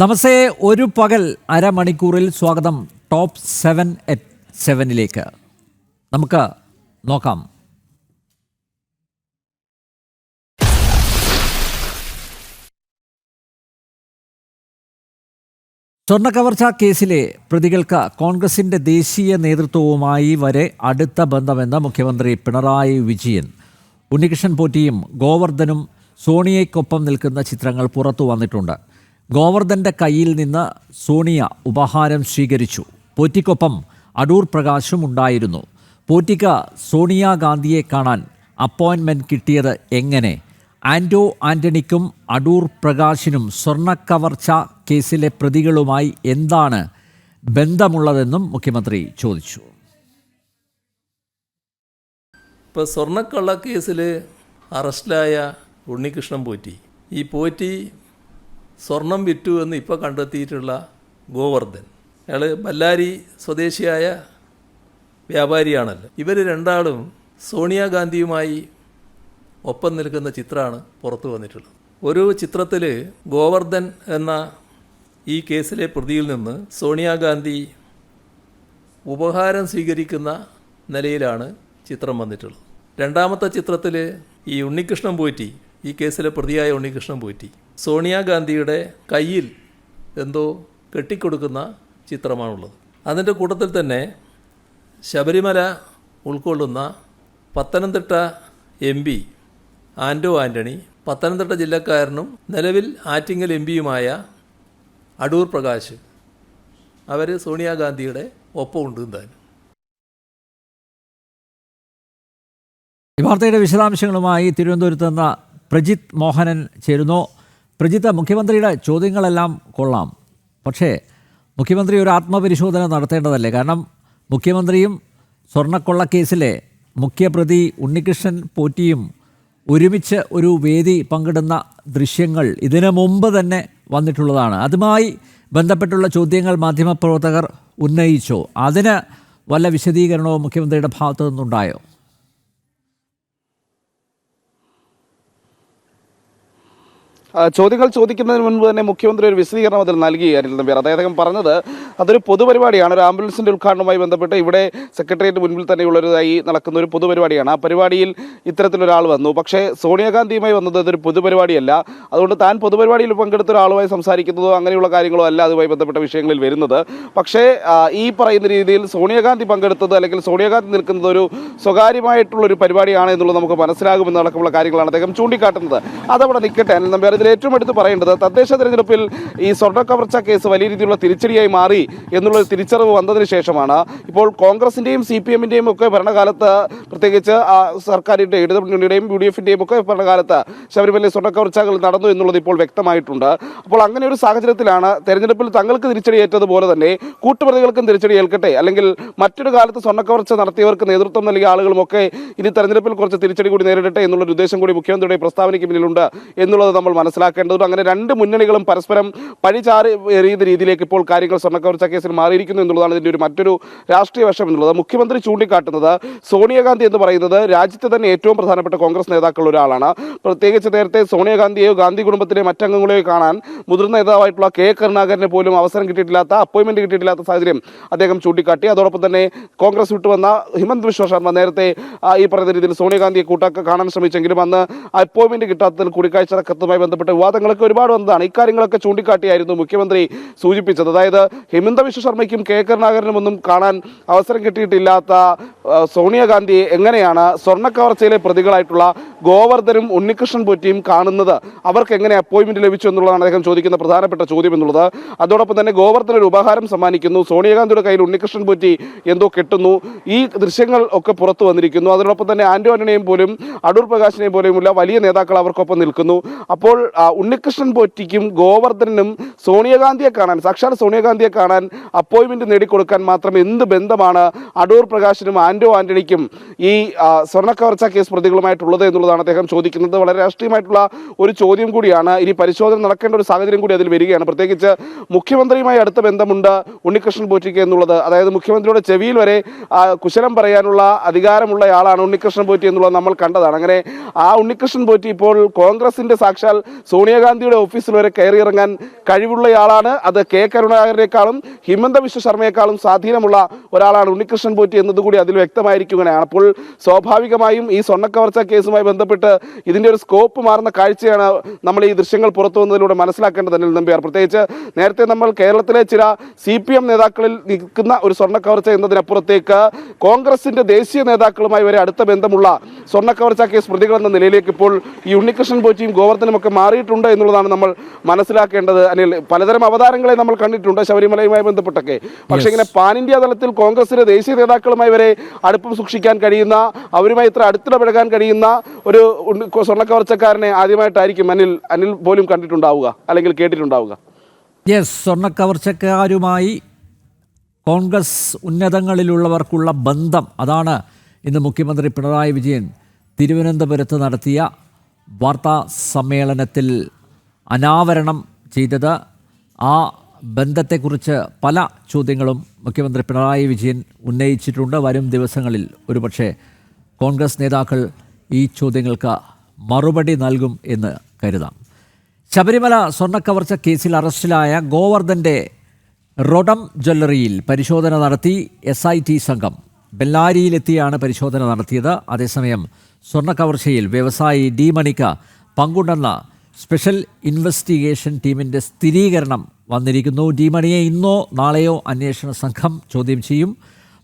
നമസ്തേ ഒരു പകൽ അരമണിക്കൂറിൽ സ്വാഗതം ടോപ്പ് സെവൻ എറ്റ് സെവനിലേക്ക്. നമുക്ക് നോക്കാം. സ്വർണക്കവർച്ച കേസിലെ പ്രതികൾക്ക് കോൺഗ്രസിന്റെ ദേശീയ നേതൃത്വവുമായി വരെ അടുത്ത ബന്ധമെന്ന് മുഖ്യമന്ത്രി പിണറായി വിജയൻ. ഉണ്ണികൃഷ്ണൻ പോറ്റിയും ഗോവർദ്ധനും സോണിയയ്ക്കൊപ്പം നിൽക്കുന്ന ചിത്രങ്ങൾ പുറത്തു വന്നിട്ടുണ്ട്. ഗോവർദ്ധന്റെ കയ്യിൽ നിന്ന് സോണിയ ഉപഹാരം സ്വീകരിച്ചു. പോറ്റിക്കൊപ്പം അടൂർ പ്രകാശും ഉണ്ടായിരുന്നു. പോറ്റിക്ക് സോണിയാഗാന്ധിയെ കാണാൻ അപ്പോയിൻമെന്റ് കിട്ടിയത് എങ്ങനെ? ആന്റോ ആന്റണിക്കും അടൂർ പ്രകാശിനും സ്വർണക്കവർച്ച കേസിലെ പ്രതികളുമായി എന്താണ് ബന്ധമുള്ളതെന്നും മുഖ്യമന്ത്രി ചോദിച്ചു. ഇപ്പോൾ സ്വർണക്കള്ള കേസിൽ അറസ്റ്റിലായ ഉണ്ണികൃഷ്ണൻ പോറ്റി. ഈ പോറ്റി സ്വർണം വിറ്റു എന്ന് ഇപ്പോൾ കണ്ടെത്തിയിട്ടുള്ള ഗോവർദ്ധൻ. അയാൾ ബല്ലാരി സ്വദേശിയായ വ്യാപാരിയാണല്ലോ. ഇവർ രണ്ടാളും സോണിയാഗാന്ധിയുമായി ഒപ്പം നിൽക്കുന്ന ചിത്രമാണ് പുറത്തു വന്നിട്ടുള്ളത്. ഒരു ചിത്രത്തിൽ ഗോവർദ്ധൻ എന്ന ഈ കേസിലെ പ്രതിയിൽ നിന്ന് സോണിയാഗാന്ധി ഉപഹാരം സ്വീകരിക്കുന്ന നിലയിലാണ് ചിത്രം വന്നിട്ടുള്ളത്. രണ്ടാമത്തെ ചിത്രത്തിൽ ഈ ഉണ്ണികൃഷ്ണൻ പോറ്റി ഈ കേസിലെ പ്രതിയായ ഉണ്ണികൃഷ്ണൻ പോറ്റി സോണിയാഗാന്ധിയുടെ കയ്യിൽ എന്തോ കെട്ടിക്കൊടുക്കുന്ന ചിത്രമാണുള്ളത്. അതിന്റെ കൂട്ടത്തിൽ തന്നെ ശബരിമല ഉൾക്കൊള്ളുന്ന പത്തനംതിട്ട എം പി ആൻഡോ ആന്റണി പത്തനംതിട്ട ജില്ലക്കാരനും നിലവിൽ ആറ്റിങ്ങൽ എം പിയുമായ അടൂർ പ്രകാശ് അവർ സോണിയാഗാന്ധിയുടെ ഒപ്പമുണ്ട് എന്തായാലും. ഈ വാർത്തയുടെ വിശദാംശങ്ങളുമായി തിരുവനന്തപുരത്ത് നിന്ന് പ്രജിത് മോഹനൻ ചേരുന്നു. പ്രജിത്ത് മുഖ്യമന്ത്രിയുടെ ചോദ്യങ്ങളെല്ലാം കൊള്ളാം. പക്ഷേ മുഖ്യമന്ത്രി ഒരു ആത്മപരിശോധന നടത്തേണ്ടതല്ലേ? കാരണം മുഖ്യമന്ത്രിയും സ്വർണക്കൊള്ളക്കേസിലെ മുഖ്യപ്രതി ഉണ്ണികൃഷ്ണൻ പോറ്റിയും ഒരുമിച്ച് ഒരു വേദി പങ്കിടുന്ന ദൃശ്യങ്ങൾ ഇതിനു മുമ്പ് തന്നെ വന്നിട്ടുള്ളതാണ്. അതുമായി ബന്ധപ്പെട്ടുള്ള ചോദ്യങ്ങൾ മാധ്യമപ്രവർത്തകർ ഉന്നയിച്ചോ. അതിന് വല്ല വിശദീകരണവും മുഖ്യമന്ത്രിയുടെ ഭാഗത്തു നിന്നുണ്ടായോ ചോദ്യങ്ങൾ ചോദിക്കുന്നതിന് മുൻപ് തന്നെ മുഖ്യമന്ത്രി ഒരു വിശദീകരണം അതിൽ നൽകിയായിരുന്നു പേർ അദ്ദേഹം പറഞ്ഞത് അതൊരു പൊതുപരിപാടിയാണ്. ഒരു ആംബുലൻസിന്റെ ഉദ്ഘാടനവുമായി ബന്ധപ്പെട്ട് ഇവിടെ സെക്രട്ടേറിയറ്റ് മുൻപിൽ തന്നെയുള്ളൊരുതായി നടക്കുന്ന ഒരു പൊതുപരിപാടിയാണ്. ആ പരിപാടിയിൽ ഇത്തരത്തിലൊരാൾ വന്നു. പക്ഷേ സോണിയാഗാന്ധിയുമായി വന്നത് അതൊരു പൊതുപരിപാടിയല്ല. അതുകൊണ്ട് താൻ പൊതുപരിപാടിയിൽ പങ്കെടുത്ത ഒരാളുമായി സംസാരിക്കുന്നതോ അങ്ങനെയുള്ള കാര്യങ്ങളോ അല്ല അതുമായി ബന്ധപ്പെട്ട വിഷയങ്ങളിൽ വരുന്നത്. പക്ഷേ ഈ പറയുന്ന രീതിയിൽ സോണിയാഗാന്ധി പങ്കെടുത്തത് അല്ലെങ്കിൽ സോണിയാഗാന്ധി നിൽക്കുന്നത് ഒരു സ്വകാര്യമായിട്ടുള്ളൊരു പരിപാടിയാണ് എന്നുള്ളത് നമുക്ക് മനസ്സിലാകുമെന്ന് അടക്കമുള്ള കാര്യങ്ങളാണ് അദ്ദേഹം ചൂണ്ടിക്കാട്ടുന്നത്. അതവിടെ നിൽക്കട്ടെ. അനിൽ നമ്പ്യാർ ഇതിൽ ഏറ്റവും എടുത്ത് പറയേണ്ടത് തദ്ദേശ തെരഞ്ഞെടുപ്പിൽ ഈ സ്വർണ കവർച്ച കേസ് വലിയ രീതിയിലുള്ള തിരിച്ചടിയായി മാറി എന്നുള്ള തിരിച്ചറിവ് വന്നതിന് ശേഷമാണ്. ഇപ്പോൾ കോൺഗ്രസിന്റെയും സി പി എമ്മിന്റെയും ഒക്കെ ഭരണകാലത്ത് പ്രത്യേകിച്ച് ആ സർക്കാരിന്റെ ഇടതു മുന്നണിയുടെയും യു ഡി എഫിന്റെയും ഒക്കെ ഭരണകാലത്ത് ശബരിമല സ്വർണ കവർച്ചകൾ നടന്നു എന്നുള്ളത് ഇപ്പോൾ വ്യക്തമായിട്ടുണ്ട്. അപ്പോൾ അങ്ങനെ ഒരു സാഹചര്യത്തിലാണ് തെരഞ്ഞെടുപ്പിൽ തങ്ങൾക്ക് തിരിച്ചടി ഏറ്റതുപോലെ തന്നെ കൂട്ടുപ്രതികൾക്കും തിരിച്ചടി ഏൽക്കട്ടെ? അല്ലെങ്കിൽ മറ്റൊരു കാലത്ത് സ്വർണക്കവർച്ച നടത്തിയവർക്ക് നേതൃത്വം നൽകിയ ആളുകളുമൊക്കെ ഇനി തെരഞ്ഞെടുപ്പിൽ കുറച്ച് തിരിച്ചടി കൂടി നേരിടട്ടെ എന്നുള്ളൊരു ഉദ്ദേശം കൂടി മുഖ്യമന്ത്രിയുടെ പ്രസ്താവനയ്ക്ക് പിന്നിലുണ്ട് എന്നുള്ളത് നമ്മൾ മനസ്സിലാക്കേണ്ടതുണ്ട് അങ്ങനെ രണ്ട് മുന്നണികളും പരസ്പരം പഴിചാറി എറിയുന്ന രീതിയിലേക്ക് ഇപ്പോൾ കാര്യങ്ങൾ സ്വർണക്കവർച്ച കേസിൽ മാറിയിരിക്കുന്നു എന്നുള്ളതാണ് ഇതിന്റെ ഒരു മറ്റൊരു രാഷ്ട്രീയ വശം എന്നുള്ളത്. മുഖ്യമന്ത്രി ചൂണ്ടിക്കാട്ടുന്നത് സോണിയാഗാന്ധി എന്ന് പറയുന്നത് രാജ്യത്തെ തന്നെ ഏറ്റവും പ്രധാനപ്പെട്ട കോൺഗ്രസ് നേതാക്കളിൽ ഒരാളാണ്. പ്രത്യേകിച്ച് നേരത്തെ സോണിയാഗാന്ധിയെയോ ഗാന്ധി കുടുംബത്തിലെ മറ്റംഗങ്ങളെയോ കാണാൻ മുതിർന്ന നേതാവായിട്ടുള്ള കെ കരുണാകരനെ പോലും അവസരം കിട്ടിയിട്ടില്ലാത്ത അപ്പോയിന്റ്മെന്റ് കിട്ടിയിട്ടില്ലാത്ത സാഹചര്യം അദ്ദേഹം ചൂണ്ടിക്കാട്ടി. അതോടൊപ്പം തന്നെ കോൺഗ്രസ് വിട്ടുവന്ന ഹിമന്ത് വിശ്വ ശർമ്മ നേരത്തെ ഈ പറയുന്ന രീതിയിൽ സോണിയാഗാന്ധിയെ കൂട്ടാക്ക കാണാൻ ശ്രമിച്ചെങ്കിലും അന്ന് അപ്പോയിന്റ്മെന്റ് കിട്ടാത്തതിൽ കൂടിക്കാഴ്ച കത്തുമായി ബന്ധപ്പെട്ട വിവാദങ്ങളൊക്കെ ഒരുപാട് വന്നതാണ്. ഇക്കാര്യങ്ങളൊക്കെ ചൂണ്ടിക്കാട്ടിയായിരുന്നു മുഖ്യമന്ത്രി സൂചിപ്പിച്ചത്. അതായത് ഹിമന്ത വിശ്വ ശർമ്മയ്ക്കും കെ കരുണാകരനുമൊന്നും കാണാൻ അവസരം കിട്ടിയിട്ടില്ലാത്ത സോണിയാഗാന്ധി എങ്ങനെയാണ് സ്വർണക്കവർച്ചയിലെ പ്രതികളായിട്ടുള്ള ഗോവർദ്ധനും ഉണ്ണികൃഷ്ണൻ പൊറ്റിയും കാണുന്നത്? അവർക്ക് എങ്ങനെ അപ്പോയിൻമെന്റ് ലഭിച്ചു എന്നുള്ളതാണ് അദ്ദേഹം ചോദിക്കുന്ന പ്രധാനപ്പെട്ട ചോദ്യം എന്നുള്ളത്. അതോടൊപ്പം തന്നെ ഗോവർദ്ധൻ ഒരു ഉപഹാരം സമ്മാനിക്കുന്നു. സോണിയാഗാന്ധിയുടെ കയ്യിൽ ഉണ്ണികൃഷ്ണൻ പൊറ്റി എന്തോ കെട്ടുന്നു. ഈ ദൃശ്യങ്ങൾ ഒക്കെ പുറത്തു വന്നിരിക്കുന്നു. അതിനോടൊപ്പം തന്നെ ആന്റോ ആന്റണിയെയും പോലും അടൂർ പ്രകാശിനെയും പോലെയുമുള്ള വലിയ നേതാക്കൾ അവർക്കൊപ്പം നിൽക്കുന്നു. അപ്പോൾ ഉണ്ണികൃഷ്ണൻ പോറ്റിക്കും ഗോവർദ്ധനും സോണിയാഗാന്ധിയെ കാണാൻ സാക്ഷാൽ സോണിയാഗാന്ധിയെ കാണാൻ അപ്പോയിന്റ്മെന്റ് നേടിക്കൊടുക്കാൻ മാത്രം എന്ത് ബന്ധമാണ് അടൂർ പ്രകാശിനും ആന്റോ ആന്റോ ആന്റണിക്കും ഈ സ്വർണക്കവർച്ച കേസ് പ്രതികളുമായിട്ടുള്ളത് എന്നുള്ളതാണ് അദ്ദേഹം ചോദിക്കുന്നത്. വളരെ രാഷ്ട്രീയമായിട്ടുള്ള ഒരു ചോദ്യം കൂടിയാണ്. ഇനി പരിശോധന നടക്കേണ്ട ഒരു സാഹചര്യം കൂടി അതിൽ വരികയാണ്. പ്രത്യേകിച്ച് മുഖ്യമന്ത്രിയുമായി അടുത്ത ബന്ധമുണ്ട് ഉണ്ണികൃഷ്ണൻ പോറ്റിക്ക് എന്നുള്ളത്. അതായത് മുഖ്യമന്ത്രിയുടെ ചെവിയിൽ വരെ കുശലം പറയാനുള്ള അധികാരമുള്ള ആളാണ് ഉണ്ണികൃഷ്ണൻ പോറ്റി എന്നുള്ളത് നമ്മൾ കണ്ടതാണ്. അങ്ങനെ ആ ഉണ്ണികൃഷ്ണൻ പോറ്റി ഇപ്പോൾ കോൺഗ്രസിന്റെ സാക്ഷാൽ സോണിയാഗാന്ധിയുടെ ഓഫീസിൽ വരെ കയറിയിറങ്ങാൻ കഴിവുള്ളയാളാണ്. അത് കെ കരുണാകരനേക്കാളും ഹിമന്ത വിശ്വ ശർമ്മയെക്കാളും സ്വാധീനമുള്ള ഒരാളാണ് ഉണ്ണികൃഷ്ണൻ പോറ്റി എന്നതുകൂടി അതിൽ വ്യക്തമായിരിക്കുകയാണ്. അപ്പോൾ സ്വാഭാവികമായും ഈ സ്വർണക്കവർച്ച കേസുമായി ബന്ധപ്പെട്ട് ഇതിന്റെ ഒരു സ്കോപ്പ് മാറുന്ന കാഴ്ചയാണ് നമ്മൾ ഈ ദൃശ്യങ്ങൾ പുറത്തു വന്നതിലൂടെ മനസ്സിലാക്കേണ്ടത് അനിൽ നമ്പ്യാർ. പ്രത്യേകിച്ച് നേരത്തെ നമ്മൾ കേരളത്തിലെ ചില സി പി എം നേതാക്കളിൽ നിൽക്കുന്ന ഒരു സ്വർണക്കവർച്ച എന്നതിനപ്പുറത്തേക്ക് കോൺഗ്രസിന്റെ ദേശീയ നേതാക്കളുമായി വരെ അടുത്ത ബന്ധമുള്ള സ്വർണക്കവർച്ച കേസ് പ്രതികൾ എന്ന നിലയിലേക്ക് ഇപ്പോൾ ഈ ഉണ്ണികൃഷ്ണൻ പോറ്റിയും ഗോവർദ്ധനും ഒക്കെ മാറിയിട്ടുണ്ട് എന്നുള്ളതാണ് നമ്മൾ മനസ്സിലാക്കേണ്ടത്. അല്ലെങ്കിൽ പലതരം അവതാരങ്ങളെ നമ്മൾ കണ്ടിട്ടുണ്ട് ശബരിമലയുമായി ബന്ധപ്പെട്ടൊക്കെ. പക്ഷേ ഇങ്ങനെ പാൻ ഇന്ത്യ തലത്തിൽ കോൺഗ്രസിലെ ദേശീയ നേതാക്കളുമായി വരെ അടുപ്പം സൂക്ഷിക്കാൻ കഴിയുന്ന അവരുമായി ഇത്ര അടുത്തിടപഴകാൻ കഴിയുന്ന ഒരു സ്വർണക്കവർച്ചക്കാരനെ ആദ്യമായിട്ടായിരിക്കും അനിൽ അനിൽ പോലും കണ്ടിട്ടുണ്ടാവുക അല്ലെങ്കിൽ കേട്ടിട്ടുണ്ടാവുക. യെസ് സ്വർണക്കവർച്ചക്കാരുമായി കോൺഗ്രസ് ഉന്നതങ്ങളിലുള്ളവർക്കുള്ള ബന്ധം. അതാണ് ഇന്ന് മുഖ്യമന്ത്രി പിണറായി വിജയൻ തിരുവനന്തപുരത്ത് നടത്തിയ വാർത്താ സമ്മേളനത്തിൽ അനാവരണം ചെയ്തത്. ആ ബന്ധത്തെക്കുറിച്ച് പല ചോദ്യങ്ങളും മുഖ്യമന്ത്രി പിണറായി വിജയൻ ഉന്നയിച്ചിട്ടുണ്ട്. വരും ദിവസങ്ങളിൽ ഒരുപക്ഷെ കോൺഗ്രസ് നേതാക്കൾ ഈ ചോദ്യങ്ങൾക്ക് മറുപടി നൽകും എന്ന് കരുതാം. ശബരിമല സ്വർണക്കവർച്ച കേസിൽ അറസ്റ്റിലായ ഗോവർദ്ധന്റെ റൊഡം ജ്വല്ലറിയിൽ പരിശോധന നടത്തി എസ് സംഘം ബെല്ലാരിയിലെത്തിയാണ് പരിശോധന നടത്തിയത്. അതേസമയം സ്വർണക്കവർച്ചയിൽ വ്യവസായി ഡി മണിക്ക് പങ്കുണ്ടെന്ന സ്പെഷ്യൽ ഇൻവെസ്റ്റിഗേഷൻ ടീമിന്റെ സ്ഥിരീകരണം വന്നിരിക്കുന്നു. ഡി മണിയെ ഇന്നോ നാളെയോ അന്വേഷണ സംഘം ചോദ്യം ചെയ്യും.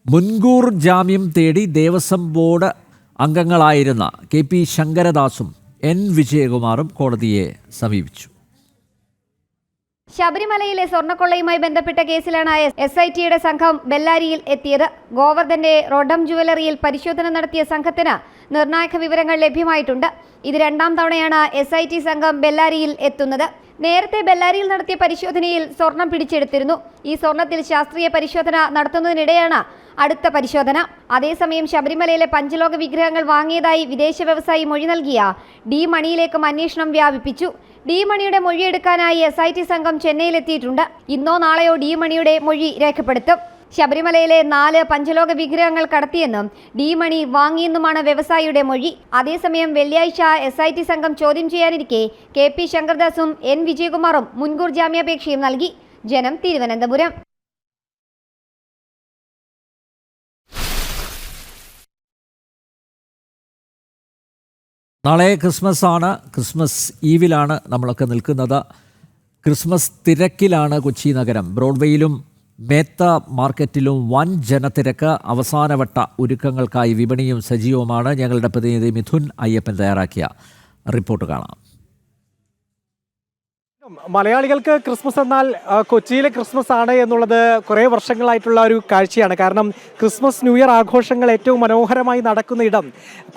മുൻകൂർ ജാമ്യം തേടി ദേവസ്വം ബോർഡ് അംഗങ്ങളായിരുന്ന കെ പി ശങ്കരദാസും എൻ വിജയകുമാറും കോടതിയെ സമീപിച്ചു. ശബരിമലയിലെ സ്വർണക്കൊള്ളയുമായി ബന്ധപ്പെട്ട കേസിലാണ് എസ് ഐ ടിയുടെ സംഘം ബെല്ലാരിയിൽ എത്തിയത്. ഗോവർദ്ധന്റെ റോഡം ജുവലറിയിൽ പരിശോധന നടത്തിയ സംഘത്തിന് നിർണായക വിവരങ്ങൾ ലഭ്യമായിട്ടുണ്ട്. ഇത് രണ്ടാം തവണയാണ് എസ് ഐ ടി സംഘം ബെല്ലാരിയിൽ എത്തുന്നത്. നേരത്തെ ബെല്ലാരിയിൽ നടത്തിയ പരിശോധനയിൽ സ്വർണം പിടിച്ചെടുത്തിരുന്നു. ഈ സ്വർണത്തിൽ ശാസ്ത്രീയ പരിശോധന നടത്തുന്നതിനിടെയാണ് അടുത്ത പരിശോധന. അതേസമയം ശബരിമലയിലെ പഞ്ചലോക വിഗ്രഹങ്ങൾ വാങ്ങിയതായി വിദേശ വ്യവസായി മൊഴി നൽകിയ ഡി മണിയിലേക്കും അന്വേഷണം വ്യാപിപ്പിച്ചു. ഡി മണിയുടെ മൊഴിയെടുക്കാനായി എസ് ഐ ടി സംഘം ചെന്നൈയിലെത്തിയിട്ടുണ്ട്. ഇന്നോ നാളെയോ ഡി മണിയുടെ മൊഴി രേഖപ്പെടുത്തും. ശബരിമലയിലെ നാല് പഞ്ചലോക വിഗ്രഹങ്ങൾ കടത്തിയെന്നും ഡി മണി വാങ്ങിയെന്നുമാണ് വ്യവസായിയുടെ മൊഴി. അതേസമയം വെള്ളിയാഴ്ച എസ് ഐ ടി സംഘം ചോദ്യം ചെയ്യാനിരിക്കെ കെ പി ശങ്കർദാസും എൻ വിജയകുമാറും മുൻകൂർ ജാമ്യാപേക്ഷയും നൽകി. ജനം തിരുവനന്തപുരം. നാളെ ക്രിസ്മസ് ആണ് ക്രിസ്മസ് ഈവിലാണ് നമ്മളൊക്കെ നിൽക്കുന്നത്. ക്രിസ്മസ് തിരക്കിലാണ് കൊച്ചി നഗരം. ബ്രോഡ്വേയിലും മേത്ത മാർക്കറ്റിലും വൻ ജനത്തിരക്ക് അവസാനവട്ട ഒരുക്കങ്ങൾക്കായി വിപണിയും സജീവമാണ്. ഞങ്ങളുടെ പ്രതിനിധി മിഥുൻ അയ്യപ്പൻ തയ്യാറാക്കിയ റിപ്പോർട്ട് കാണാം. മലയാളികൾക്ക് ക്രിസ്മസ് എന്നാൽ കൊച്ചിയിലെ ക്രിസ്മസ് ആണ് എന്നുള്ളത് കുറേ വർഷങ്ങളായിട്ടുള്ള ഒരു കാഴ്ചയാണ്. കാരണം ക്രിസ്മസ് ന്യൂ ഇയർ ആഘോഷങ്ങൾ ഏറ്റവും മനോഹരമായി നടക്കുന്ന ഇടം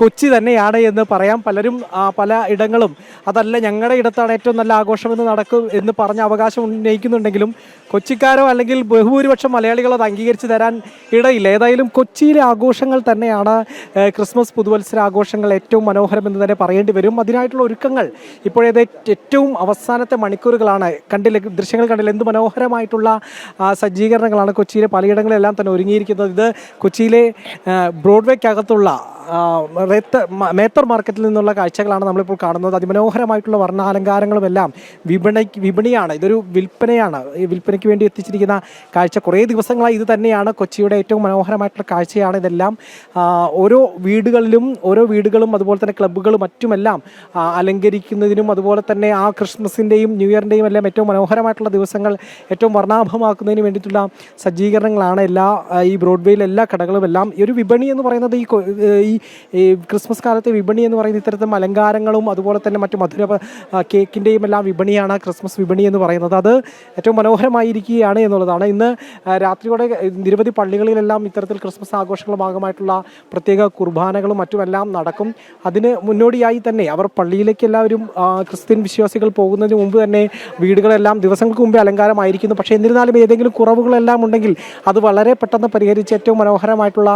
കൊച്ചി തന്നെയാണ് എന്ന് പറയാം. പലരും പല ഇടങ്ങളും അതല്ല ഞങ്ങളുടെ ഇടത്താണ് ഏറ്റവും നല്ല ആഘോഷം എന്ന് നടക്കും എന്ന് പറഞ്ഞ അവകാശം ഉന്നയിക്കുന്നുണ്ടെങ്കിലും കൊച്ചിക്കാരോ അല്ലെങ്കിൽ ബഹുഭൂരിപക്ഷം മലയാളികൾ അത് അംഗീകരിച്ച് തരാൻ ഇടയില്ല. ഏതായാലും കൊച്ചിയിലെ ആഘോഷങ്ങൾ തന്നെയാണ് ക്രിസ്മസ് പുതുവത്സര ആഘോഷങ്ങൾ ഏറ്റവും മനോഹരം എന്ന് തന്നെ പറയേണ്ടി വരും. അതിനായിട്ടുള്ള ഒരുക്കങ്ങൾ ഇപ്പോഴേത് ഏറ്റവും അവസാനത്തെ മണിക്കൂറുകളാണ് കണ്ടില്ല? ദൃശ്യങ്ങൾ കണ്ടില്ല? എന്ത് മനോഹരമായിട്ടുള്ള സജ്ജീകരണങ്ങളാണ് കൊച്ചിയിലെ പലയിടങ്ങളിലെല്ലാം തന്നെ ഒരുങ്ങിയിരിക്കുന്നത്. ഇത് കൊച്ചിയിലെ ബ്രോഡ്വേക്കകത്തുള്ള മേത്തർ മാർക്കറ്റിൽ നിന്നുള്ള കാഴ്ചകളാണ് നമ്മളിപ്പോൾ കാണുന്നത്. അതിമനോഹരമായിട്ടുള്ള വർണാലങ്കാരങ്ങളും എല്ലാം വിപണി വിപണിയാണ്. ഇതൊരു വിൽപ്പനയാണ്. ഈ വിൽപ്പനയ്ക്ക് വേണ്ടി എത്തിച്ചിരിക്കുന്ന കാഴ്ച കുറേ ദിവസങ്ങളായി ഇത് തന്നെയാണ്. കൊച്ചിയുടെ ഏറ്റവും മനോഹരമായിട്ടുള്ള കാഴ്ചയാണ് ഇതെല്ലാം. ഓരോ വീടുകളിലും ഓരോ വീടുകളും അതുപോലെ തന്നെ ക്ലബ്ബുകളും മറ്റുമെല്ലാം അലങ്കരിക്കുന്നതിനും അതുപോലെ തന്നെ ആ ക്രിസ്മസിന്റെയും ന്യൂ ഇയറിന്റെയും എല്ലാം ഏറ്റവും മനോഹരമായിട്ടുള്ള ദിവസങ്ങൾ ഏറ്റവും വർണാഭമാക്കുന്നതിന് വേണ്ടിയിട്ടുള്ള സജ്ജീകരണങ്ങളാണ് എല്ലാ ഈ ബ്രോഡ്വേയിലെ എല്ലാ കടകളും എല്ലാം ഈ ഒരു വിപണി എന്ന് പറയുന്നത് ഈ ഈ ഈ ക്രിസ്മസ് കാലത്തെ വിപണി എന്ന് പറയുന്നത് ഇത്തരത്തിലും അലങ്കാരങ്ങളും അതുപോലെ തന്നെ മറ്റു മധുര കേക്കിന്റെയും എല്ലാം വിപണിയാണ് ക്രിസ്മസ് വിപണി എന്ന് പറയുന്നത്. അത് ഏറ്റവും മനോഹരമായിരിക്കുകയാണ് എന്നുള്ളതാണ്. ഇന്ന് രാത്രിയോടെ നിരവധി പള്ളികളിലെല്ലാം ഇത്തരത്തിൽ ക്രിസ്മസ് ആഘോഷങ്ങളുടെ ഭാഗമായിട്ടുള്ള പ്രത്യേക കുർബാനകളും മറ്റുമെല്ലാം നടക്കും. അതിന് മുന്നോടിയായി തന്നെ അവർ പള്ളിയിലേക്ക് എല്ലാവരും ക്രിസ്ത്യൻ വിശ്വാസികൾ പോകുന്നതിന് മുമ്പ് തന്നെ വീടുകളെല്ലാം ദിവസങ്ങൾക്ക് മുമ്പേ അലങ്കാരമായിരിക്കുന്നു. പക്ഷേ എന്നിരുന്നാലും ഏതെങ്കിലും കുറവുകളെല്ലാം ഉണ്ടെങ്കിൽ അത് വളരെ പെട്ടെന്ന് പരിഹരിച്ച് ഏറ്റവും മനോഹരമായിട്ടുള്ള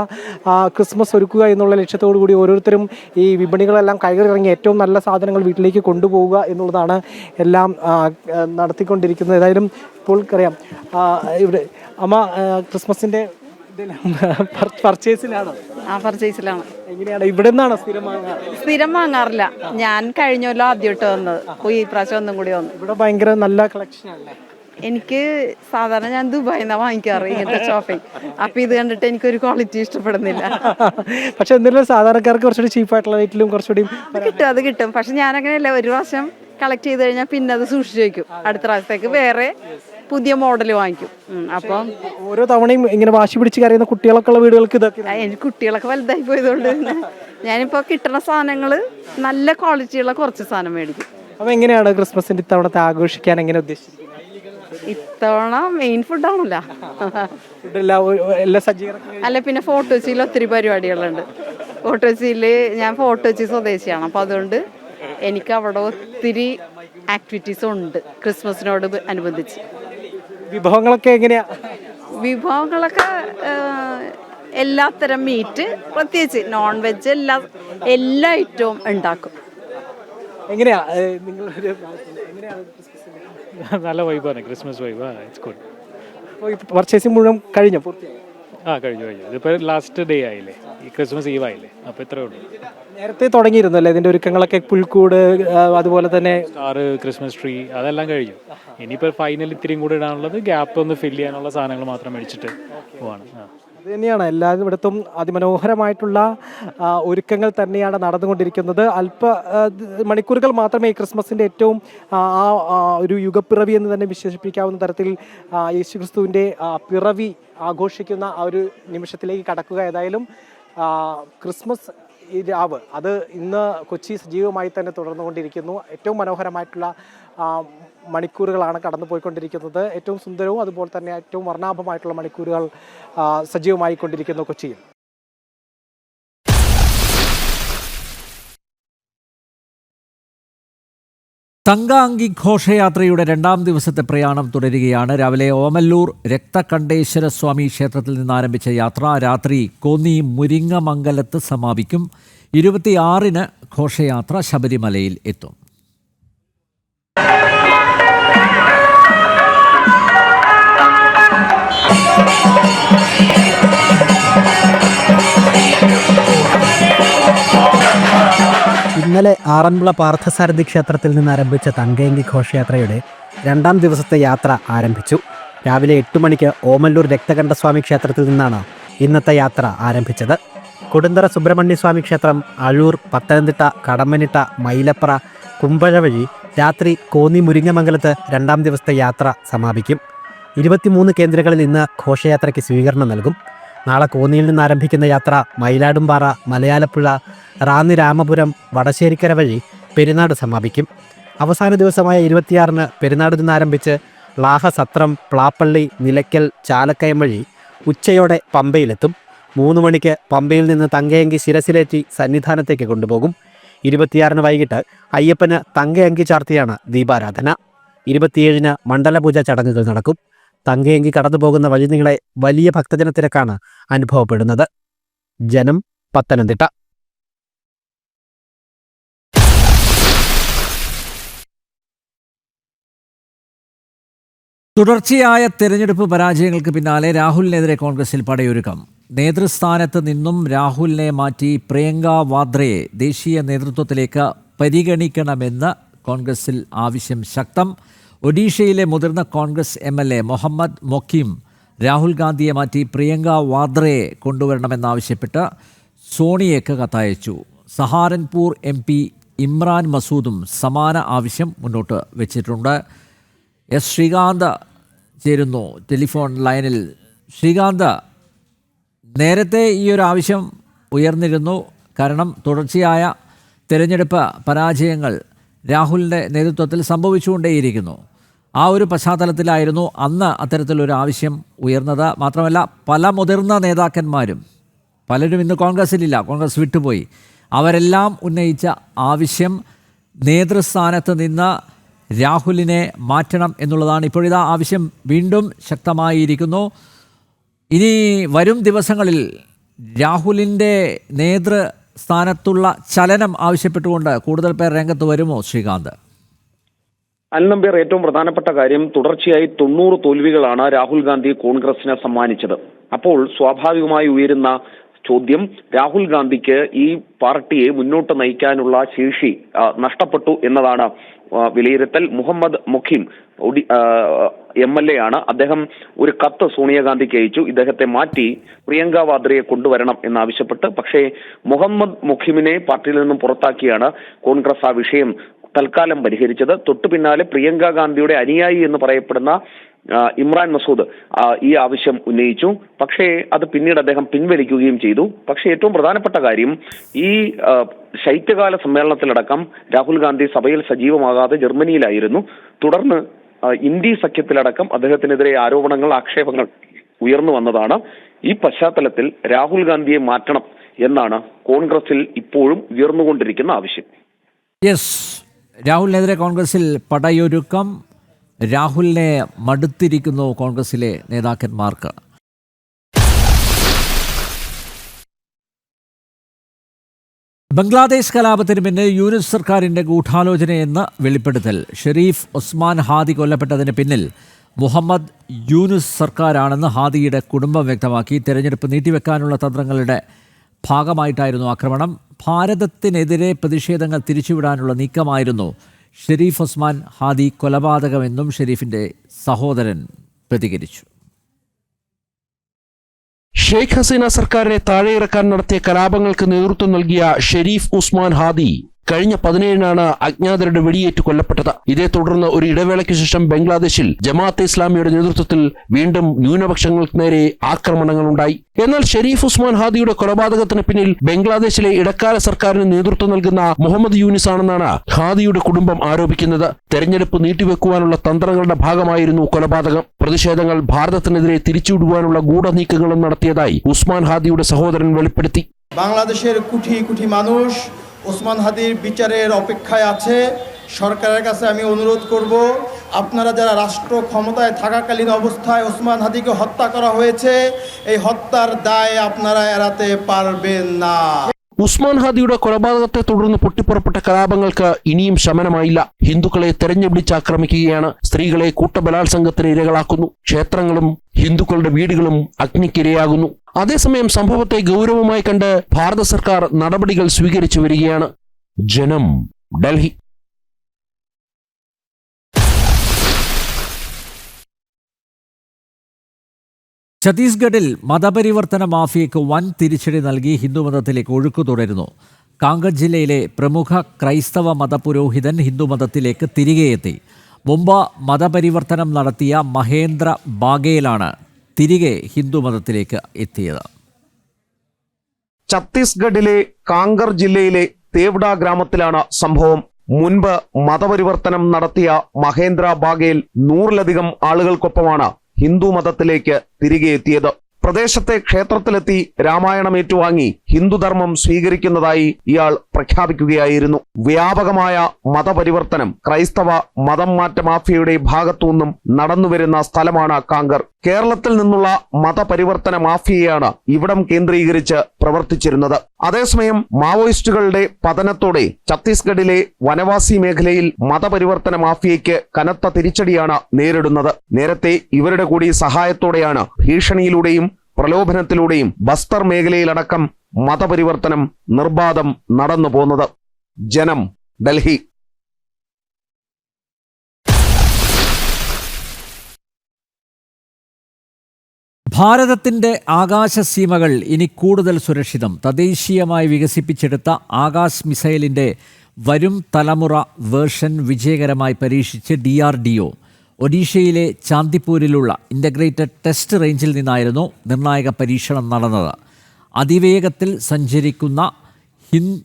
ക്രിസ്മസ് ഒരുക്കുക എന്നുള്ള ലക്ഷ്യത്തോടു കൂടി ഓരോരുത്തരും ഈ വിപണികളെല്ലാം കയറിറങ്ങി ഏറ്റവും നല്ല സാധനങ്ങൾ വീട്ടിലേക്ക് കൊണ്ടുപോവുക എന്നുള്ളതാണ് എല്ലാം നടത്തിക്കൊണ്ടിരിക്കുന്നത്. ഏതായാലും ഇപ്പോൾ അറിയാം ഇവിടെ അമ്മ ക്രിസ്മസിന്റെ പർച്ചേസിലാണ്? ആ പർച്ചേസിലാണ്. എങ്ങനെയാണ്? ഇവിടെ നിന്നാണ് സ്ഥിരം സ്ഥിരം വാങ്ങാറില്ല. ഞാൻ കഴിഞ്ഞല്ലോ ആദ്യമായിട്ട് വന്നത്. ഈ പ്രാവശ്യം ഒന്നും കൂടി വന്നു. ഇവിടെ ഭയങ്കര നല്ല കളക്ഷൻ ആണല്ലേ എനിക്ക് സാധാരണ ഞാൻ ദുബായിൽ നിന്നാണ് വാങ്ങിക്കാറ് ഇങ്ങനത്തെ ഷോപ്പിംഗ് അപ്പൊ ഇത് കണ്ടിട്ട് എനിക്ക് ഒരു ക്വാളിറ്റി ഇഷ്ടപ്പെടുന്നില്ല. പക്ഷെ എന്തെങ്കിലും സാധാരണക്കാർക്ക് കുറച്ചുകൂടി ചീപ്പായിട്ടുള്ള റേറ്റിലും കുറച്ചുകൂടി കിട്ടും അത് കിട്ടും. പക്ഷെ ഞാൻ അങ്ങനെയല്ല ഒരു പ്രാവശ്യം കളക്ട് ചെയ്ത് കഴിഞ്ഞാൽ പിന്നെ അത് സൂക്ഷിച്ചു വെക്കും. അടുത്ത പ്രാവശ്യത്തേക്ക് വേറെ പുതിയ മോഡൽ വാങ്ങിക്കും. അപ്പം ഓരോ തവണയും ഇങ്ങനെ വാശി പിടിച്ച് കരയുന്ന കുട്ടികളൊക്കെ ഉള്ള വീടുകൾക്ക് ഇതൊക്കെ എനിക്ക് കുട്ടികളൊക്കെ വലുതായി പോയതുകൊണ്ട് തന്നെ. ഞാനിപ്പോൾ കിട്ടുന്ന സാധനങ്ങൾ നല്ല ക്വാളിറ്റിയുള്ള കുറച്ച് സാധനം മേടിക്കും. അപ്പൊ എങ്ങനെയാണ് ക്രിസ്മസിന്റെ ഇത്തവണത്തെ ആഘോഷിക്കാൻ എങ്ങനെ ഉദ്ദേശിച്ചിരിക്കുന്നത് ഇത്തവണ മെയിൻ ഫുഡാണല്ലോ അല്ല പിന്നെ ഫോട്ടോ കൊച്ചിയിൽ ഒത്തിരി പരിപാടികളുണ്ട്. ഫോട്ടോ കൊച്ചിയിൽ ഞാൻ ഫോട്ടോ കൊച്ചി സ്വദേശിയാണ്. അപ്പോൾ അതുകൊണ്ട് എനിക്ക് അവിടെ ഒത്തിരി ആക്ടിവിറ്റീസ് ഉണ്ട്. ക്രിസ്മസിനോട് അനുബന്ധിച്ച്. വിഭവങ്ങളൊക്കെ എങ്ങനെയാ? വിഭവങ്ങളൊക്കെ എല്ലാത്തരം മീറ്റ് പ്രത്യേകിച്ച് നോൺ വെജ് എല്ലാ എല്ലാ ഐറ്റവും ഉണ്ടാക്കും. എങ്ങനെയാ? നിങ്ങൾ നല്ല വൈബാണ് ക്രിസ്മസ് വൈബ് ആ ഇറ്റ്സ് ഗുഡ് പർച്ചേസിംഗ് മുഴുവൻ കഴിഞ്ഞു? പൂർത്തിയായി? ആ കഴിഞ്ഞു കഴിഞ്ഞു. ഇതിപ്പോൾ ലാസ്റ്റ് ഡേ ആയില്ലേ. ഈ ക്രിസ്മസ് ഈവ് ആയില്ലേ. അപ്പോൾ ഇത്രേ ഉള്ളൂ. നേരത്തെ തുടങ്ങിയിരുന്നു അല്ലേ? ഇതിന്റെ ഒരുക്കങ്ങളൊക്കെ പുൽക്കൂട് അതുപോലെ തന്നെ സ്റ്റാറ് ക്രിസ്മസ് ട്രീ അതെല്ലാം കഴിഞ്ഞു. ഇനിയിപ്പോൾ ഫൈനൽ ഇത്തിരിയും കൂടെ ഇടാനുള്ളത് ഗ്യാപ്പ് ഒന്ന് ഫില്ല് ചെയ്യാനുള്ള സാധനങ്ങൾ മാത്രം മേടിച്ചിട്ട് പോവാണ്. ആ. അത് തന്നെയാണ്. എല്ലായിടത്തും അതിമനോഹരമായിട്ടുള്ള ഒരുക്കങ്ങൾ തന്നെയാണ് നടന്നുകൊണ്ടിരിക്കുന്നത്. അല്പ മണിക്കൂറുകൾ മാത്രമേ ക്രിസ്മസിന്റെ ഏറ്റവും ആ, ഒരു യുഗപ്പിറവി എന്ന് തന്നെ വിശേഷിപ്പിക്കാവുന്ന തരത്തിൽ യേശു യേശുക്രിസ്തുവിന്റെ പിറവി ആഘോഷിക്കുന്ന ആ ഒരു നിമിഷത്തിലേക്ക് കടക്കുക. ഏതായാലും ക്രിസ്മസ് ഈ രാവ് അത് ഇന്ന് കൊച്ചി സജീവമായി തന്നെ തുടർന്നുകൊണ്ടിരിക്കുന്നു. ഏറ്റവും മനോഹരമായിട്ടുള്ള മണിക്കൂറുകളാണ് കടന്നു പോയിക്കൊണ്ടിരിക്കുന്നത് ഏറ്റവും സുന്ദരവും അതുപോലെ തന്നെ ഏറ്റവും വർണാഭമായിട്ടുള്ള മണിക്കൂറുകൾ സജീവമായിക്കൊണ്ടിരിക്കുന്നു സജീവമായി കൊണ്ടിരിക്കുന്നു കൊച്ചിയിൽ. തങ്കാങ്കി ഘോഷയാത്രയുടെ രണ്ടാം ദിവസത്തെ പ്രയാണം തുടരുകയാണ്. രാവിലെ ഓമല്ലൂർ രക്തകണ്ഠേശ്വര സ്വാമി ക്ഷേത്രത്തിൽ നിന്ന് ആരംഭിച്ച യാത്ര രാത്രി കോന്നി മുരിങ്ങമംഗലത്ത് സമാപിക്കും. ഇരുപത്തിയാറിന് ഘോഷയാത്ര ശബരിമലയിൽ എത്തും. ഇന്നലെ ആറന്മുള പാർത്ഥസാരഥി ക്ഷേത്രത്തിൽ നിന്ന് ആരംഭിച്ച തങ്കയങ്കി ഘോഷയാത്രയുടെ രണ്ടാം ദിവസത്തെ യാത്ര ആരംഭിച്ചു. രാവിലെ എട്ട് മണിക്ക് ഓമല്ലൂർ രക്തകണ്ഠസ്വാമി ക്ഷേത്രത്തിൽ നിന്നാണ് ഇന്നത്തെ യാത്ര ആരംഭിച്ചത്. കൊടുന്തറ സുബ്രഹ്മണ്യസ്വാമി ക്ഷേത്രം അഴൂർ പത്തനംതിട്ട കടമ്പനിട്ട മൈലപ്ര കുമ്പഴ വഴി രാത്രി കോന്നി മുരിങ്ങമംഗലത്ത് രണ്ടാം ദിവസത്തെ യാത്ര സമാപിക്കും. ഇരുപത്തിമൂന്ന് കേന്ദ്രങ്ങളിൽ ഇന്ന് ഘോഷയാത്രയ്ക്ക് സ്വീകരണം നൽകും. നാളെ കോന്നിയിൽ നിന്ന് ആരംഭിക്കുന്ന യാത്ര മയിലാടുംപാറ മലയാലപ്പുഴ റാന്നി രാമപുരം വടശ്ശേരിക്കര വഴി പെരുന്നാട് സമാപിക്കും. അവസാന ദിവസമായ ഇരുപത്തിയാറിന് പെരുന്നാട് നിന്ന് ആരംഭിച്ച് ലാഹ സത്രം പ്ലാപ്പള്ളി നിലയ്ക്കൽ ചാലക്കയം വഴി ഉച്ചയോടെ പമ്പയിലെത്തും. മൂന്ന് മണിക്ക് പമ്പയിൽ നിന്ന് തങ്കയങ്കി ശിരസിലേറ്റി സന്നിധാനത്തേക്ക് കൊണ്ടുപോകും. ഇരുപത്തിയാറിന് വൈകിട്ട് അയ്യപ്പന് തങ്കയങ്കി ചാർത്തിയാണ് ദീപാരാധന. ഇരുപത്തിയേഴിന് മണ്ഡലപൂജ ചടങ്ങുകൾ നടക്കും. തങ്കയങ്കി കടന്നുപോകുന്ന വഴിനീളെ വലിയ ഭക്തജനത്തിരക്കാണ് അനുഭവപ്പെടുന്നത്. ജനം പത്തനംതിട്ട. തുടർച്ചയായ തെരഞ്ഞെടുപ്പ് പരാജയങ്ങൾക്ക് പിന്നാലെ രാഹുലിനെതിരെ കോൺഗ്രസിൽ പടയൊരുക്കം. നേതൃസ്ഥാനത്ത് നിന്നും രാഹുലിനെ മാറ്റി പ്രിയങ്ക വാദ്രയെ ദേശീയ നേതൃത്വത്തിലേക്ക് പരിഗണിക്കണമെന്ന് കോൺഗ്രസിൽ ആവശ്യം ശക്തം. ഒഡീഷയിലെ മുതിർന്ന Congress M L A Muhammad Moquim Rahul ഗാന്ധിയെ മാറ്റി പ്രിയങ്ക വാദ്രയെ കൊണ്ടുവരണമെന്നാവശ്യപ്പെട്ട് സോണിയയ്ക്ക് കത്തയച്ചു. സഹാരൻപൂർ എം പി ഇമ്രാൻ മസൂദും സമാന ആവശ്യം മുന്നോട്ട് വെച്ചിട്ടുണ്ട്. എസ് ശ്രീകാന്ത് ചേരുന്നു ടെലിഫോൺ ലൈനിൽ. ശ്രീകാന്ത് നേരത്തെ ഈ ഒരു ആവശ്യം ഉയർന്നിരുന്നു. കാരണം തുടർച്ചയായ തിരഞ്ഞെടുപ്പ് പരാജയങ്ങൾ രാഹുലിന്റെ നേതൃത്വത്തിൽ സംഭവിച്ചുകൊണ്ടേയിരിക്കുന്നു. ആ ഒരു പശ്ചാത്തലത്തിലായിരുന്നു അന്ന് അത്തരത്തിലൊരു ആവശ്യം ഉയർന്നത്. മാത്രമല്ല പല മുതിർന്ന നേതാക്കന്മാരും പലരും ഇന്ന് കോൺഗ്രസ്സിലില്ല കോൺഗ്രസ് വിട്ടുപോയി. അവരെല്ലാം ഉന്നയിച്ച ആവശ്യം നേതൃസ്ഥാനത്ത് നിന്ന് രാഹുലിനെ മാറ്റണം എന്നുള്ളതാണ് ഇപ്പോഴിതാ ആവശ്യം വീണ്ടും ശക്തമായിരിക്കുന്നു. ഇനി വരും ദിവസങ്ങളിൽ രാഹുലിന്റെ നേതൃസ്ഥാനത്തുള്ള ചലനം ആവശ്യപ്പെട്ടുകൊണ്ട് കൂടുതൽ പേർ രംഗത്ത് വരുമോ ശ്രീകാന്ത്? അൽനമ്പ്യർ ഏറ്റവും പ്രധാനപ്പെട്ട കാര്യം തുടർച്ചയായി തൊണ്ണൂറ് തോൽവികളാണ് രാഹുൽ ഗാന്ധി കോൺഗ്രസിനെ സമ്മാനിച്ചത്. അപ്പോൾ സ്വാഭാവികമായി ഉയരുന്ന ചോദ്യം രാഹുൽ ഗാന്ധിക്ക് ഈ പാർട്ടിയെ മുന്നോട്ട് നയിക്കാനുള്ള ശേഷി നഷ്ടപ്പെട്ടു എന്നതാണ് വിലയിരുത്തൽ Muhammad Mukhim M L A ആണ്. അദ്ദേഹം ഒരു കത്ത് സോണിയാഗാന്ധിക്ക് അയച്ചു ഇദ്ദേഹത്തെ മാറ്റി പ്രിയങ്ക വാദ്രയെ കൊണ്ടുവരണം എന്നാവശ്യപ്പെട്ട് പക്ഷേ മുഹമ്മദ് മുഖിമിനെ പാർട്ടിയിൽ നിന്നും പുറത്താക്കിയാണ് കോൺഗ്രസ് ആ വിഷയം തൽക്കാലം പരിഹരിച്ചത്. തൊട്ടു പിന്നാലെ പ്രിയങ്ക ഗാന്ധിയുടെ അനുയായി എന്ന് പറയപ്പെടുന്ന ഇമ്രാൻ മസൂദ് ഈ ആവശ്യം ഉന്നയിച്ചു. പക്ഷേ അത് പിന്നീട് അദ്ദേഹം പിൻവലിക്കുകയും ചെയ്തു. പക്ഷേ ഏറ്റവും പ്രധാനപ്പെട്ട കാര്യം ഈ ശൈത്യകാല സമ്മേളനത്തിലടക്കം രാഹുൽ ഗാന്ധി സഭയിൽ സജീവമാകാതെ ജർമ്മനിയിലായിരുന്നു. തുടർന്ന് ഇന്ത്യ സഖ്യത്തിലടക്കം അദ്ദേഹത്തിനെതിരെ ആരോപണങ്ങൾ ആക്ഷേപങ്ങൾ ഉയർന്നു വന്നതാണ്. ഈ പശ്ചാത്തലത്തിൽ രാഹുൽ ഗാന്ധിയെ മാറ്റണം എന്നാണ് കോൺഗ്രസിൽ ഇപ്പോഴും ഉയർന്നുകൊണ്ടിരിക്കുന്ന ആവശ്യം. യെസ് രാഹുലിനെതിരെ കോൺഗ്രസിൽ പടയൊരുക്കം. രാഹുലിനെ മടുത്തിരിക്കുന്നു കോൺഗ്രസിലെ നേതാക്കന്മാർക്ക്. ബംഗ്ലാദേശ് കലാപത്തിന് പിന്നിൽ യൂനിസ് സർക്കാരിന്റെ ഗൂഢാലോചനയെന്ന് വെളിപ്പെടുത്തൽ. ഷെരീഫ് ഉസ്മാൻ ഹാദി കൊല്ലപ്പെട്ടതിന് പിന്നിൽ മുഹമ്മദ് യൂനുസ് സർക്കാരാണെന്ന് ഹാദിയുടെ കുടുംബം വ്യക്തമാക്കി. തെരഞ്ഞെടുപ്പ് നീട്ടിവെക്കാനുള്ള തന്ത്രങ്ങളുടെ ഭാഗമായിട്ടായിരുന്നു ആക്രമണം. ഭാരതത്തിനെതിരെ പ്രതിഷേധങ്ങൾ തിരിച്ചുവിടാനുള്ള നീക്കമായിരുന്നു ഷെരീഫ് ഉസ്മാൻ ഹാദി കൊലപാതകമെന്നും ഷെരീഫിന്റെ സഹോദരൻ പ്രതികരിച്ചു. ഷെയ്ഖ് ഹസീന സർക്കാരിനെ താഴെയിറക്കാൻ നടത്തിയ കലാപങ്ങൾക്ക് നേതൃത്വം നൽകിയ ഷെരീഫ് ഉസ്മാൻ ഹാദി കഴിഞ്ഞ പതിനേഴിനാണ് അജ്ഞാതരുടെ വെടിയേറ്റ് കൊല്ലപ്പെട്ടത് ഇതേ തുടർന്ന് ഒരു ഇടവേളയ്ക്ക് ശേഷം ബംഗ്ലാദേശിൽ ജമാഅത്തെ ഇസ്ലാമിയുടെ നേതൃത്വത്തിൽ വീണ്ടും ന്യൂനപക്ഷങ്ങൾക്ക് നേരെ ആക്രമണങ്ങൾ ഉണ്ടായി എന്നാൽ ഷെരീഫ് ഉസ്മാൻ ഹാദിയുടെ കൊലപാതകത്തിന് പിന്നിൽ ബംഗ്ലാദേശിലെ ഇടക്കാല സർക്കാരിന് നേതൃത്വം നൽകുന്ന മുഹമ്മദ് യൂനിസ് ആണെന്നാണ് ഹാദിയുടെ കുടുംബം ആരോപിക്കുന്നത് തെരഞ്ഞെടുപ്പ് നീട്ടിവെക്കുവാനുള്ള തന്ത്രങ്ങളുടെ ഭാഗമായിരുന്നു കൊലപാതകം പ്രതിഷേധങ്ങൾ ഭാരതത്തിനെതിരെ തിരിച്ചുവിടുവാനുള്ള ഗൂഢനീക്കങ്ങളും നടത്തിയതായി ഉസ്മാൻ ഹാദിയുടെ സഹോദരൻ വെളിപ്പെടുത്തി বাংলাদেশের কোটি কোটি মানুষ ওসমান হাদির বিচারের অপেক্ষায় আছে। সরকারের কাছে আমি অনুরোধ করব, আপনারা যারা রাষ্ট্র ক্ষমতায় থাকাকালীন অবস্থায় ওসমান হাদিকে হত্যা করা হয়েছে, এই হত্যার দায় আপনারা এড়াতে পারবেন না। ഉസ്മാൻ ഹാദിയുടെ കൊലപാതകത്തെ തുടർന്ന് പൊട്ടിപ്പുറപ്പെട്ട കലാപങ്ങൾക്ക് ഇനിയും ശമനമായില്ല. ഹിന്ദുക്കളെ തെരഞ്ഞുപിടിച്ച് ആക്രമിക്കുകയാണ്. സ്ത്രീകളെ കൂട്ടബലാത്സംഗത്തിന് ഇരകളാക്കുന്നു. ക്ഷേത്രങ്ങളും ഹിന്ദുക്കളുടെ വീടുകളും അഗ്നിക്കിരയാകുന്നു. അതേസമയം സംഭവത്തെ ഗൗരവമായി കണ്ട് ഭാരത സർക്കാർ നടപടികൾ സ്വീകരിച്ചു വരികയാണ്. ജനം ഡൽഹി. ഛത്തീസ്ഗഡിൽ മതപരിവർത്തന മാഫിയയ്ക്ക് വൻ തിരിച്ചടി നൽകി ഹിന്ദുമതത്തിലേക്ക് ഒഴുക്ക് തുടരുന്നു. കാങ്കഡ് ജില്ലയിലെ പ്രമുഖ ക്രൈസ്തവ മതപുരോഹിതൻ ഹിന്ദുമതത്തിലേക്ക് തിരികെ എത്തി. മുമ്പ് മതപരിവർത്തനം നടത്തിയ മഹേന്ദ്ര ബാഗേലാണ് തിരികെ ഹിന്ദുമതത്തിലേക്ക് എത്തിയത്. ഛത്തീസ്ഗഡിലെ കാങ്കർ ജില്ലയിലെ തേവ്ഡ ഗ്രാമത്തിലാണ് സംഭവം. മുൻപ് മതപരിവർത്തനം നടത്തിയ മഹേന്ദ്ര ബാഗേൽ നൂറിലധികം ആളുകൾക്കൊപ്പമാണ് ഹിന്ദു മതത്തിലേക്ക് തിരികെ എത്തിയത്. പ്രദേശത്തെ ക്ഷേത്രത്തിലെത്തി രാമായണം ഏറ്റുവാങ്ങി ഹിന്ദുധർമ്മം സ്വീകരിക്കുന്നതായി ഇയാൾ പ്രഖ്യാപിക്കുകയായിരുന്നു. വ്യാപകമായ മതപരിവർത്തനം ക്രൈസ്തവ മതം മാറ്റ മാഫിയയുടെ ഭാഗത്തുനിന്നും നടന്നുവരുന്ന സ്ഥലമാണ് കാങ്കർ. കേരളത്തിൽ നിന്നുള്ള മതപരിവർത്തന മാഫിയയാണ് ഇവിടം കേന്ദ്രീകരിച്ച് പ്രവർത്തിച്ചിരുന്നത്. അതേസമയം മാവോയിസ്റ്റുകളുടെ പതനത്തോടെ ഛത്തീസ്ഗഡിലെ വനവാസി മേഖലയിൽ മതപരിവർത്തന മാഫിയയ്ക്ക് കനത്ത തിരിച്ചടിയാണ് നേരിടുന്നത്. നേരത്തെ ഇവരുടെ കൂടി സഹായത്തോടെയാണ് ഭീഷണിയിലൂടെയും പ്രലോഭനത്തിലൂടെയും ബസ്തർ മേഖലയിലടക്കം മതപരിവർത്തനം നിർബാധം നടന്നു പോന്നത് ജനം ഡൽഹി. ഭാരതത്തിന്റെ ആകാശസീമകൾ ഇനി കൂടുതൽ സുരക്ഷിതം. തദ്ദേശീയമായി വികസിപ്പിച്ചെടുത്ത ആകാശ് മിസൈലിന്റെ വരും തലമുറ വേർഷൻ വിജയകരമായി പരീക്ഷിച്ച് ഡി ആർ ഡി ഒ. ഒഡീഷയിലെ ചാന്ദിപ്പൂരിലുള്ള ഇന്റഗ്രേറ്റഡ് ടെസ്റ്റ് റേഞ്ചിൽ നിന്നായിരുന്നു നിർണായക പരീക്ഷണം നടന്നത്. അതിവേഗത്തിൽ സഞ്ചരിക്കുന്ന ഹിൻ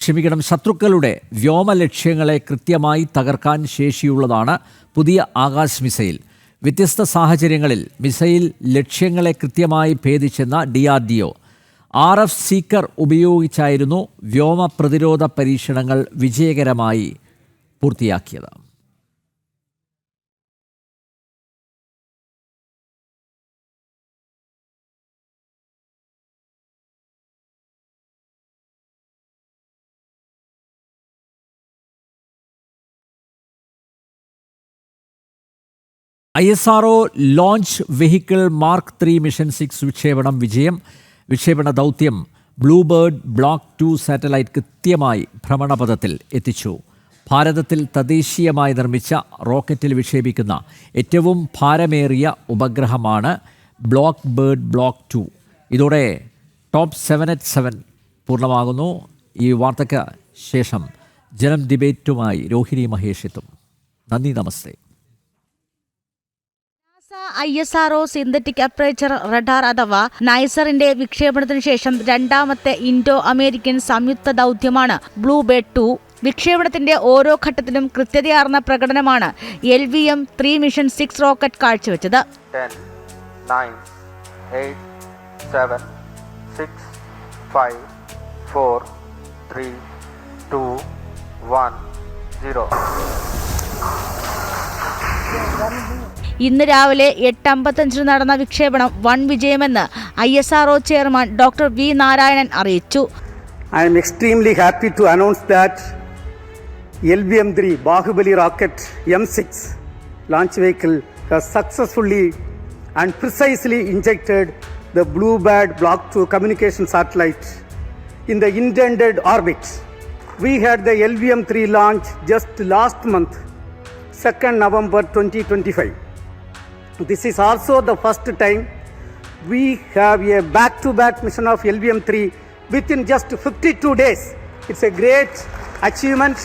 ക്ഷമിക്കണം ശത്രുക്കളുടെ വ്യോമ ലക്ഷ്യങ്ങളെ കൃത്യമായി തകർക്കാൻ ശേഷിയുള്ളതാണ് പുതിയ ആകാശ് മിസൈൽ. വ്യത്യസ്ത സാഹചര്യങ്ങളിൽ മിസൈൽ ലക്ഷ്യങ്ങളെ കൃത്യമായി ഭേദിച്ചെന്ന D R D O R F seeker ഉപയോഗിച്ചായിരുന്നു വ്യോമ പ്രതിരോധ പരീക്ഷണങ്ങൾ വിജയകരമായി പൂർത്തിയാക്കിയത്. I S R O launch vehicle mark three mission six വിക്ഷേപണം വിജയം വിക്ഷേപണ ദൗത്യം ബ്ലൂബേർഡ് ബ്ലോക്ക് ടു സാറ്റലൈറ്റ് കൃത്യമായി ഭ്രമണപഥത്തിൽ എത്തിച്ചു. ഭാരതത്തിൽ തദ്ദേശീയമായി നിർമ്മിച്ച റോക്കറ്റിൽ വിക്ഷേപിക്കുന്ന ഏറ്റവും ഭാരമേറിയ ഉപഗ്രഹമാണ് ബ്ലോക്ക് ബേർഡ് ബ്ലോക്ക് ടു. ഇതോടെ ടോപ്പ് സെവൻ അറ്റ് സെവൻ പൂർണമാകുന്നു. ഈ വാർത്തയ്ക്ക് ശേഷം ജനം ഡിബേറ്റുമായി രോഹിണി മഹേഷ് എത്തും. നന്ദി നമസ്തേ. I S R synthetic aperture radar അഥവാ നൈസറിന്റെ വിക്ഷേപണത്തിന് ശേഷം രണ്ടാമത്തെ ഇൻഡോ അമേരിക്കൻ സംയുക്ത ദൗത്യമാണ് ബ്ലൂബേർഡ് ടു. വിക്ഷേപണത്തിന്റെ ഓരോ ഘട്ടത്തിലും കൃത്യതയാർന്ന പ്രകടനമാണ് L V M three mission six rocket കാഴ്ചവെച്ചത്. ten, nine, ഇന്ന് രാവിലെ എട്ടമ്പത്തഞ്ചിന് നടന്ന വിക്ഷേപണം one വിജയമെന്ന് I S R O chairman doctor V Narayanan അറിയിച്ചു. I'm extremely happy to announce that L V M three Bahubali rocket M six launch vehicle successfully and precisely injected the blue bird block two communication satellite in the intend orbit we had the L V M three launch just last month second November twenty twenty five This is also the first time we have a back to back mission of LBM 3 within just 52 days. It's a great achievement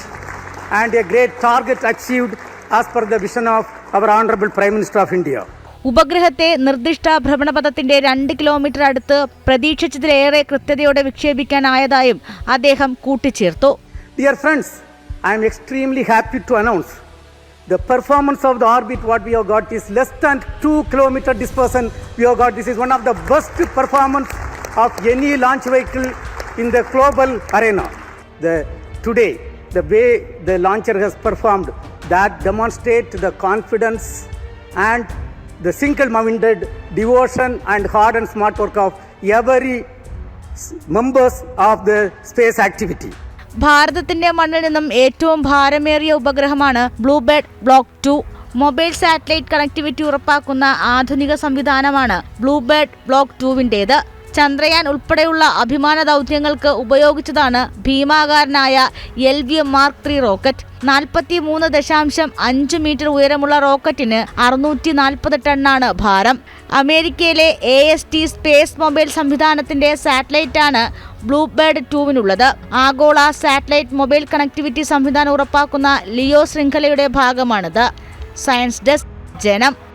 and a great target achieved as per the vision of our Honorable Prime Minister of India. ഉപഗ്രഹത്തെ നിർദ്ദിഷ്ട ഭ്രമണപഥത്തിന്റെ രണ്ട് kilometre അടുത്ത് പ്രതീക്ഷിച്ചതിലേറെ കൃത്യതയോടെ വിക്ഷേപിക്കാനായതായും അദ്ദേഹം കൂട്ടിച്ചേർത്തു dear friends I'm extremely happy to announce the performance of the orbit what we have got is less than 2 kilometer dispersion we have got. This is one of the best performance of any launch vehicle in the global arena. The, today, the way the launcher has performed that demonstrate the confidence and the single-minded devotion and hard and smart work of every members of the space activity. ഭാരതത്തിന്റെ മണ്ണിൽ നിന്നും ഏറ്റവും ഭാരമേറിയ ഉപഗ്രഹമാണ് bluebird block two. Mobile satellite connectivity ഉറപ്പാക്കുന്ന ആധുനിക സംവിധാനമാണ് Bluebird block ടുവിന്റേത് ചന്ദ്രയാൻ ഉൾപ്പെടെയുള്ള അഭിമാന ദൗത്യങ്ങൾക്ക് ഉപയോഗിച്ചതാണ് ഭീമാകാരനായ L V mark three rocket. നാൽപ്പത്തി മൂന്ന് ദശാംശം അഞ്ച് മീറ്റർ ഉയരമുള്ള റോക്കറ്റിന് അറുന്നൂറ്റി നാൽപ്പത് ടണ്ണാണ് ഭാരം. അമേരിക്കയിലെ A S T space mobile സംവിധാനത്തിന്റെ സാറ്റലൈറ്റാണ് ബ്ലൂബേർഡ് ടൂവിനുള്ളത്. ആഗോള സാറ്റലൈറ്റ് മൊബൈൽ കണക്ടിവിറ്റി സംവിധാനം ഉറപ്പാക്കുന്ന ലിയോ ശൃംഖലയുടെ ഭാഗമാണിത്. സയൻസ് ഡെസ്ക് ജനം.